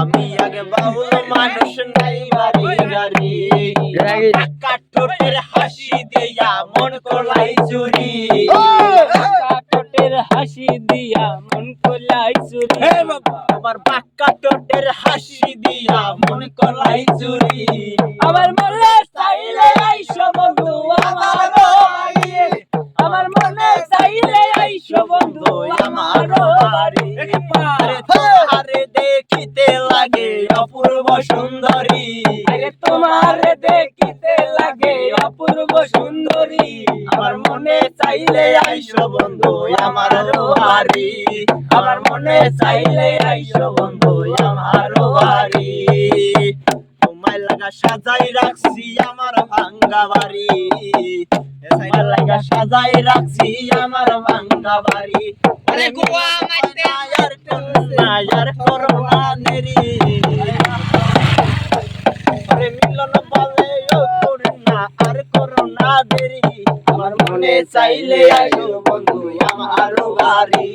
আমি আগে বাউল মানুষ নাই বাড়ি গাড়ি। কাঠোটের হাসি দিয়া মন কলাই চুরি। কাটটের হাসি দিয়া মন কোলাই চুরি। আমার বাক্কা টোটের হাসি দিয়া মন কলাই চুরি। আমার মনে চাইলে আইসো বন্ধু আমার আমার মনে চাইলে আইসো বন্ধু আমার বাড়ি। সুন্দরী। আরে তোমার দেখিতে লাগে অপূর্ব সুন্দরী। আমার মনে চাইলে আইসো বন্ধু আমার বাড়ি আমার মনে চাইলে আইসো বন্ধু আমার বাড়ি তোমায় লাগা সাজাই রাখছি আমার ভাঙ্গা বাড়ি। তোমায় লাগা সাজাই রাখছি আমার ভাঙ্গা বাড়ি। আরে গোয়া মাইতে। আর করুণা আর করুণা নেরি। করুণা করো না দেরি। আমার মনে চাইলে আইসো বন্ধু আমার বাড়ি।